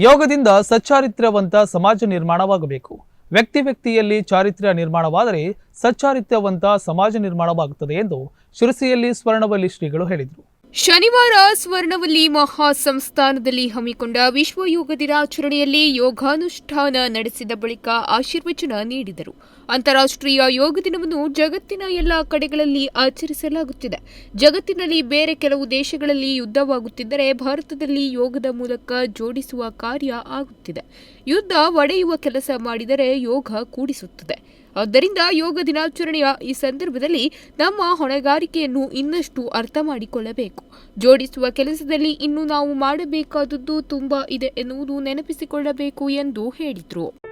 ಯೋಗದಿಂದ ಸಚ್ಚಾರಿತ್ರ್ಯವಂತ ಸಮಾಜ ನಿರ್ಮಾಣವಾಗಬೇಕು. ವ್ಯಕ್ತಿ ವ್ಯಕ್ತಿಯಲ್ಲಿ ಚಾರಿತ್ರ್ಯ ನಿರ್ಮಾಣವಾದರೆ ಸಚ್ಚಾರಿತ್ರ್ಯವಂತ ಸಮಾಜ ನಿರ್ಮಾಣವಾಗುತ್ತದೆ ಎಂದು ಶಿರಸಿಯಲ್ಲಿ ಸ್ವರ್ಣವಲ್ಲಿ ಶ್ರೀಗಳು ಹೇಳಿದರು. ಶನಿವಾರ ಸ್ವರ್ಣವಲ್ಲಿ ಮಹಾಸಂಸ್ಥಾನದಲ್ಲಿ ಹಮ್ಮಿಕೊಂಡ ವಿಶ್ವ ಯೋಗ ದಿನಾಚರಣೆಯಲ್ಲಿ ಯೋಗಾನುಷ್ಠಾನ ನಡೆಸಿದ ಬಳಿಕ ಆಶೀರ್ವಚನ ನೀಡಿದರು. ಅಂತಾರಾಷ್ಟ್ರೀಯ ಯೋಗ ದಿನವನ್ನು ಜಗತ್ತಿನ ಎಲ್ಲ ಕಡೆಗಳಲ್ಲಿ ಆಚರಿಸಲಾಗುತ್ತಿದೆ. ಜಗತ್ತಿನಲ್ಲಿ ಬೇರೆ ಕೆಲವು ದೇಶಗಳಲ್ಲಿ ಯುದ್ಧವಾಗುತ್ತಿದ್ದರೆ ಭಾರತದಲ್ಲಿ ಯೋಗದ ಮೂಲಕ ಜೋಡಿಸುವ ಕಾರ್ಯ ಆಗುತ್ತಿದೆ. ಯುದ್ಧ ಒಡೆಯುವ ಕೆಲಸ ಮಾಡಿದರೆ ಯೋಗ ಕೂಡಿಸುತ್ತದೆ. ಆದ್ದರಿಂದ ಯೋಗ ದಿನಾಚರಣೆಯ ಈ ಸಂದರ್ಭದಲ್ಲಿ ನಮ್ಮ ಹೊಣೆಗಾರಿಕೆಯನ್ನು ಇನ್ನಷ್ಟು ಅರ್ಥ ಮಾಡಿಕೊಳ್ಳಬೇಕು. ಜೋಡಿಸುವ ಕೆಲಸದಲ್ಲಿ ಇನ್ನು ನಾವು ಮಾಡಬೇಕಾದದ್ದು ತುಂಬಾ ಇದೆ ಎನ್ನುವುದು ನೆನಪಿಸಿಕೊಳ್ಳಬೇಕು ಎಂದು ಹೇಳಿದರು.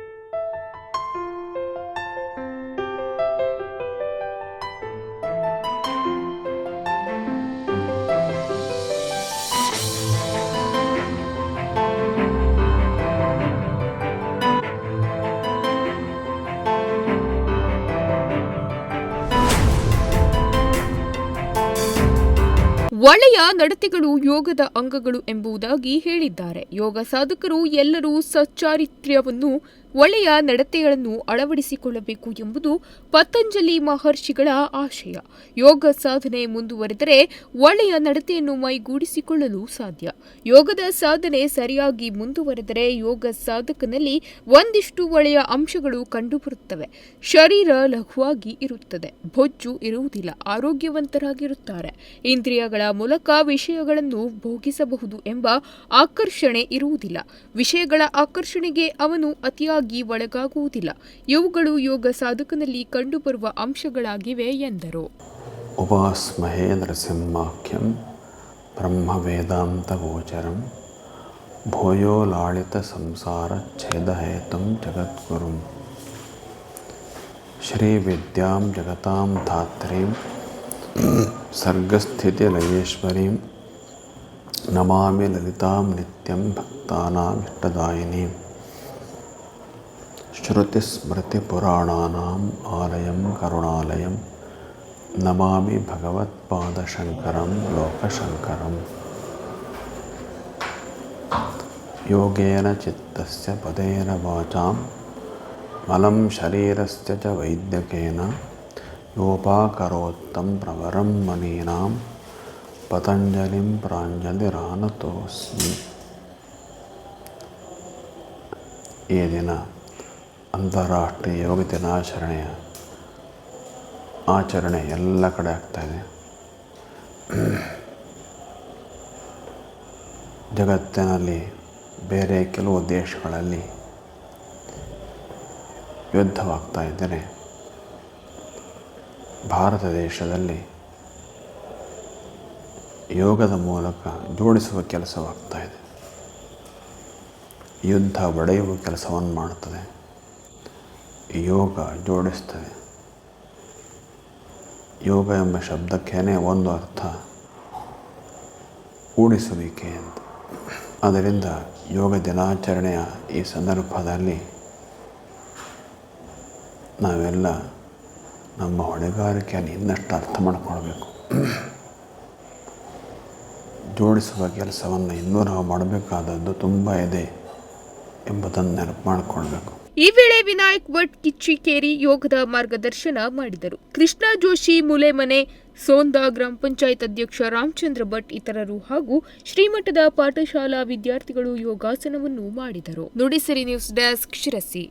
ಒಳ್ಳೆಯ ನಡತೆಗಳು ಯೋಗದ ಅಂಗಗಳು ಎಂಬುದಾಗಿ ಹೇಳಿದ್ದಾರೆ. ಯೋಗ ಸಾಧಕರು ಎಲ್ಲರೂ ಸಚ್ಚಾರಿತ್ರ್ಯವನ್ನು ಒಳ್ಳೆಯ ನಡತೆಗಳನ್ನು ಅಳವಡಿಸಿಕೊಳ್ಳಬೇಕು ಎಂಬುದು ಪತಂಜಲಿ ಮಹರ್ಷಿಗಳ ಆಶಯ. ಯೋಗ ಸಾಧನೆ ಮುಂದುವರೆದರೆ ಒಳ್ಳೆಯ ನಡತೆಯನ್ನು ಮೈಗೂಡಿಸಿಕೊಳ್ಳಲು ಸಾಧ್ಯ. ಯೋಗದ ಸಾಧನೆ ಸರಿಯಾಗಿ ಮುಂದುವರೆದರೆ ಯೋಗ ಸಾಧಕನಲ್ಲಿ ಒಂದಿಷ್ಟು ಒಳ್ಳೆಯ ಅಂಶಗಳು ಕಂಡುಬರುತ್ತವೆ. ಶರೀರ ಲಘುವಾಗಿ ಇರುತ್ತದೆ. ಬೊಜ್ಜು ಇರುವುದಿಲ್ಲ. ಆರೋಗ್ಯವಂತರಾಗಿರುತ್ತಾರೆ. ಇಂದ್ರಿಯಗಳ ಮೂಲಕ ವಿಷಯಗಳನ್ನು ಭೋಗಿಸಬಹುದು ಎಂಬ ಆಕರ್ಷಣೆ ಇರುವುದಿಲ್ಲ. ವಿಷಯಗಳ ಆಕರ್ಷಣೆಗೆ ಅವನು ಅತಿಯಾಗಿ ಒಳಗಾಗುವುದಿಲ್ಲ. ಇವುಗಳು ಯೋಗ ಸಾಧಕನಲ್ಲಿ ಕಂಡುಬರುವ ಅಂಶಗಳಾಗಿವೆ ಎಂದರು. ಉಪಾಸ್ಮಹೇ ನರಸಿಂಹಾಖ್ಯಂ ಬ್ರಹ್ಮ ವೇದಾಂತ ಗೋಚರಂ ಭೂಯೋಲಾಳಿತ ಸಂಸಾರ ಛೇದಹೇತುಂ ಜಗದ್ಗುರುಂ. ಶ್ರೀವಿದ್ಯಾಂ ಜಗತಾಂ ಧಾತ್ರೀಂ ಸರ್ಗಸ್ಥಿತಿಲಯೇಶ್ವರೀಂ ನಮಾಮಿ ಲಲಿತಾಂ ನಿತ್ಯಂ ಭಕ್ತಾನಾಂ ಇಷ್ಟದಾಯಿನೀಂ. श्रुतिस्मृतिपुराणानाम् आलयं करुणालयं नमामि भगवत्पादशङ्करं लोकशङ्करम् योगेन चित्तस्य पदेन वाचां मलं शरीरस्य च वैद्यकेन योपाकरोत्तं प्रवरं मनीनां पतञ्जलिं प्राञ्जलिरानतोऽस्मि ఏదైనా ಅಂತಾರಾಷ್ಟ್ರೀಯ ಯೋಗ ದಿನಾಚರಣೆಯ ಆಚರಣೆ ಎಲ್ಲ ಕಡೆ ಆಗ್ತಾಯಿದೆ ಜಗತ್ತಿನಲ್ಲಿ ಬೇರೆ ಕೆಲವು ದೇಶಗಳಲ್ಲಿ ಯುದ್ಧವಾಗ್ತಾ ಇದ್ದರೆ ಭಾರತ ದೇಶದಲ್ಲಿ ಯೋಗದ ಮೂಲಕ ಜೋಡಿಸುವ ಕೆಲಸವಾಗ್ತಾ ಇದೆ. ಯುದ್ಧ ಒಡೆಯುವ ಕೆಲಸವನ್ನು ಮಾಡುತ್ತದೆ. ಯೋಗ ಜೋಡಿಸ್ತದೆ ಯೋಗ ಎಂಬ ಶಬ್ದಕ್ಕೇನೆ ಒಂದು ಅರ್ಥ. ಕೂಡಿಸುವಿಕೆ ಅಂತ. ಅದರಿಂದ ಯೋಗ ದಿನಾಚರಣೆಯ ಈ ಸಂದರ್ಭದಲ್ಲಿ ನಾವೆಲ್ಲ ನಮ್ಮ ಹೊಣೆಗಾರಿಕೆಯನ್ನು ಇನ್ನಷ್ಟು ಅರ್ಥ ಮಾಡಿಕೊಳ್ಬೇಕು. ಜೋಡಿಸುವ ಕೆಲಸವನ್ನು ಇನ್ನೂ ನಾವು ಮಾಡಬೇಕಾದದ್ದು ತುಂಬ ಇದೆ ಎಂಬುದನ್ನು ನೆನಪು ಮಾಡಿಕೊಳ್ಬೇಕು. ಈ ವೇಳೆ ವಿನಾಯಕ್ ಭಟ್ ಕಿಚ್ಚಿಕೇರಿ ಯೋಗದ ಮಾರ್ಗದರ್ಶನ ಮಾಡಿದರು. ಕೃಷ್ಣ ಜೋಶಿ ಮುಲೆಮನೆ, ಸೋಂದ ಗ್ರಾಮ ಪಂಚಾಯತ್ ಅಧ್ಯಕ್ಷ ರಾಮಚಂದ್ರ ಭಟ್ ಇತರರು ಹಾಗೂ ಶ್ರೀಮಠದ ಪಾಠಶಾಲಾ ವಿದ್ಯಾರ್ಥಿಗಳು ಯೋಗಾಸನವನ್ನು ಮಾಡಿದರು. Nudisiri news desk Sirsi.